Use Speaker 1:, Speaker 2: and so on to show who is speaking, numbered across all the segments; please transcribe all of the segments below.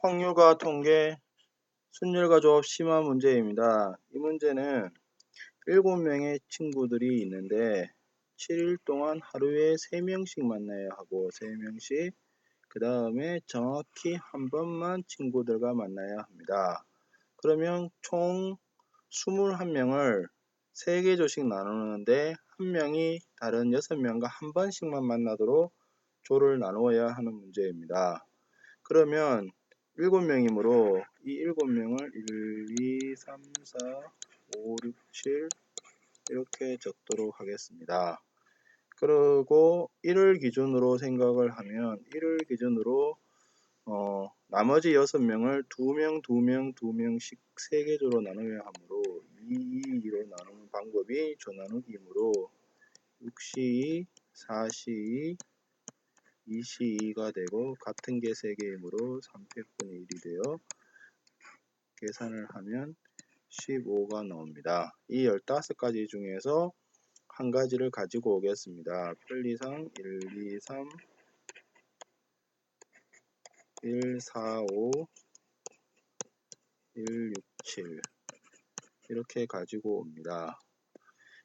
Speaker 1: 확률과 통계, 순열과 조합 심화 문제입니다. 이 문제는 7명의 친구들이 있는데 7일 동안 하루에 3명씩 만나야 하고 3명씩 그 다음에 정확히 한 번만 친구들과 만나야 합니다. 그러면 총 21명을 3개 조씩 나누는데 한 명이 다른 6명과 한 번씩만 만나도록 조를 나누어야 하는 문제입니다. 그러면 7명이므로 이 7명을 1, 2, 3, 4, 5, 6, 7 이렇게 적도록 하겠습니다. 그리고 1을 기준으로 생각을 하면 1을 기준으로 어, 나머지 6명을 2명, 2명, 2명씩 3개 조로 나눠야 하므로 2, 2로 나누는 방법이 조 나누기이므로 6시, 4시, 2시2가 되고 같은 게 3개이므로 300분의 1이 되어 계산을 하면 15가 나옵니다. 이 15가지 중에서 한 가지를 가지고 오겠습니다. 편리상 1, 2, 3, 1, 4, 5, 1, 6, 7 이렇게 가지고 옵니다.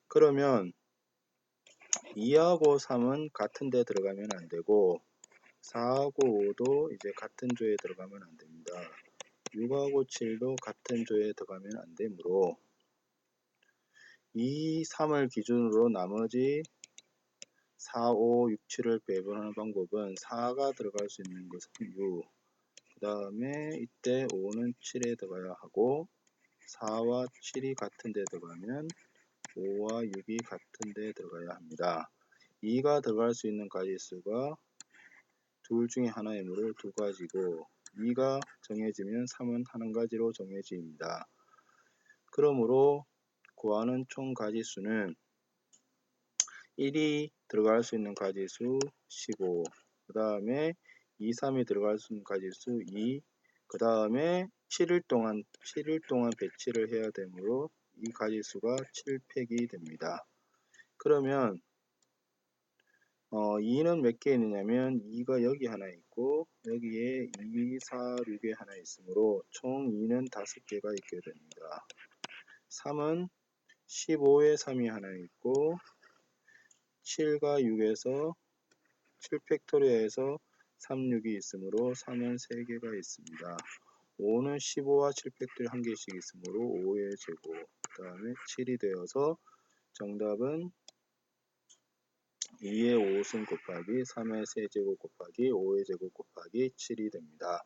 Speaker 1: 그러면 2하고 3은 같은 데 들어가면 안 되고 4하고 5도 이제 같은 조에 들어가면 안 됩니다. 6하고 7도 같은 조에 들어가면 안 되므로 2, 3을 기준으로 나머지 4, 5, 6, 7을 배분하는 방법은 4가 들어갈 수 있는 것은 6, 그 다음에 이때 5는 7에 들어가야 하고 4와 7이 같은 데 들어가면 5와 6이 같은 데 들어가야 합니다. 2가 들어갈 수 있는 가지수가 둘 중에 하나이므로 두 가지고 2가 정해지면 3은 한 가지로 정해집니다. 그러므로 구하는 총 가지수는 1이 들어갈 수 있는 가지수 15, 그 다음에 2, 3이 들어갈 수 있는 가지수 2, 그 다음에 7일 동안 7일 동안 배치를 해야 되므로 이 가지수가 7팩이 됩니다. 그러면 어, 2는 몇 개 있느냐면 2가 여기 하나 있고 여기에 2, 4, 6에 하나 있으므로 총 2는 5개가 있게 됩니다. 3은 15에 3이 하나 있고 7과 6에서 7팩토리아에서 3, 6이 있으므로 3은 3개가 있습니다. 5는 15와 7팩토리 한 개씩 있으므로 5의 제곱 그 다음에 7이 되어서 정답은 2의 5승 곱하기 3의 세제곱 곱하기 5의 제곱 곱하기 7이 됩니다.